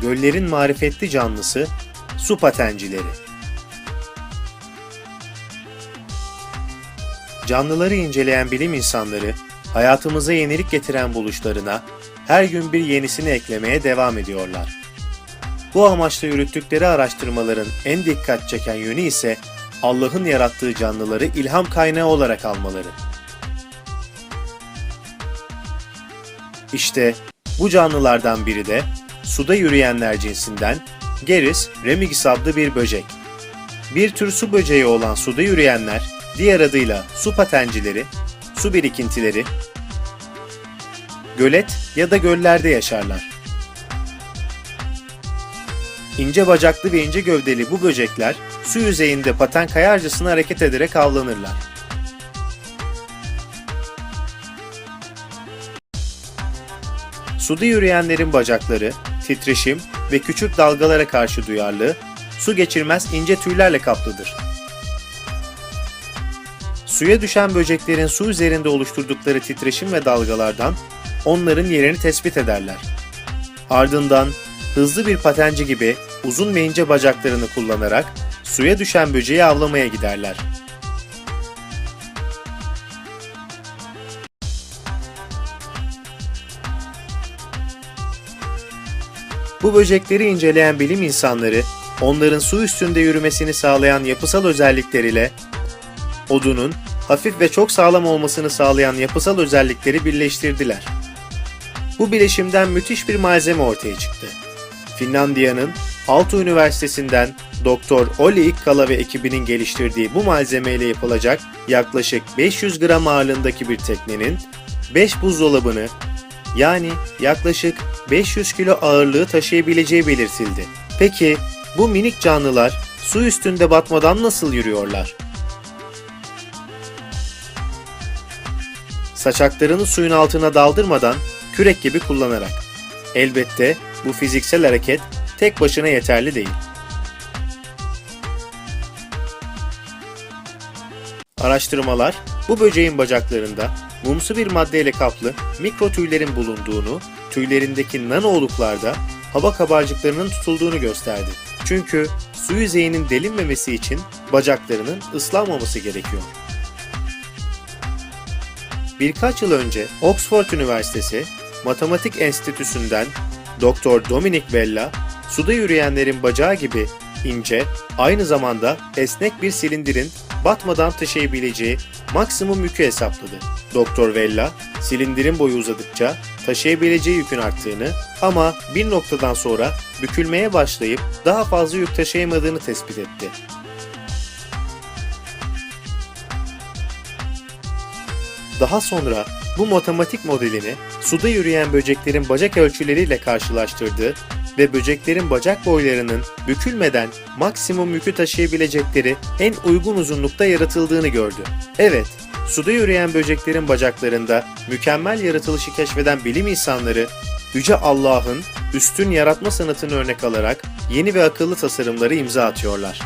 göllerin marifetli canlısı su patencileri. Canlıları inceleyen bilim insanları hayatımıza yenilik getiren buluşlarına her gün bir yenisini eklemeye devam ediyorlar. Bu amaçla yürüttükleri araştırmaların en dikkat çeken yönü ise Allah'ın yarattığı canlıları ilham kaynağı olarak almaları. İşte bu canlılardan biri de suda yürüyenler cinsinden Geris remigis adlı bir böcek. Bir tür su böceği olan suda yürüyenler, diğer adıyla su patencileri, su birikintileri, gölet ya da göllerde yaşarlar. İnce bacaklı ve ince gövdeli bu böcekler su yüzeyinde paten kayarcasına hareket ederek avlanırlar. Suda yürüyenlerin bacakları, titreşim ve küçük dalgalara karşı duyarlı, su geçirmez ince tüylerle kaplıdır. Suya düşen böceklerin su üzerinde oluşturdukları titreşim ve dalgalardan onların yerini tespit ederler. Ardından hızlı bir patenci gibi uzun ve ince bacaklarını kullanarak suya düşen böceği avlamaya giderler. Bu böcekleri inceleyen bilim insanları, onların su üstünde yürümesini sağlayan yapısal özellikleriyle odunun hafif ve çok sağlam olmasını sağlayan yapısal özellikleri birleştirdiler. Bu bileşimden müthiş bir malzeme ortaya çıktı. Finlandiya'nın Aalto Üniversitesi'nden Doktor Olli Ikkala ve ekibinin geliştirdiği bu malzemeyle yapılacak yaklaşık 500 gram ağırlığındaki bir teknenin 5 buzdolabını yani yaklaşık 500 kilo ağırlığı taşıyabileceği belirtildi. Peki bu minik canlılar su üstünde batmadan nasıl yürüyorlar? Saçaklarını suyun altına daldırmadan kürek gibi kullanarak. Elbette bu fiziksel hareket tek başına yeterli değil. Araştırmalar bu böceğin bacaklarında mumsu bir maddeyle kaplı mikro tüylerin bulunduğunu, tüylerindeki nanooluklarda hava kabarcıklarının tutulduğunu gösterdi. Çünkü su yüzeyinin delinmemesi için bacaklarının ıslanmaması gerekiyor. Birkaç yıl önce Oxford Üniversitesi Matematik Enstitüsü'nden Dr. Dominic Vella, suda yürüyenlerin bacağı gibi ince, aynı zamanda esnek bir silindirin batmadan taşıyabileceği maksimum yükü hesapladı. Dr. Vella, silindirin boyu uzadıkça taşıyabileceği yükün arttığını ama bir noktadan sonra bükülmeye başlayıp daha fazla yük taşıyamadığını tespit etti. Daha sonra bu matematik modelini suda yürüyen böceklerin bacak ölçüleriyle karşılaştırdı ve böceklerin bacak boylarının bükülmeden maksimum yükü taşıyabilecekleri en uygun uzunlukta yaratıldığını gördü. Evet, suda yürüyen böceklerin bacaklarında mükemmel yaratılışı keşfeden bilim insanları Yüce Allah'ın üstün yaratma sanatını örnek alarak yeni ve akıllı tasarımları imza atıyorlar.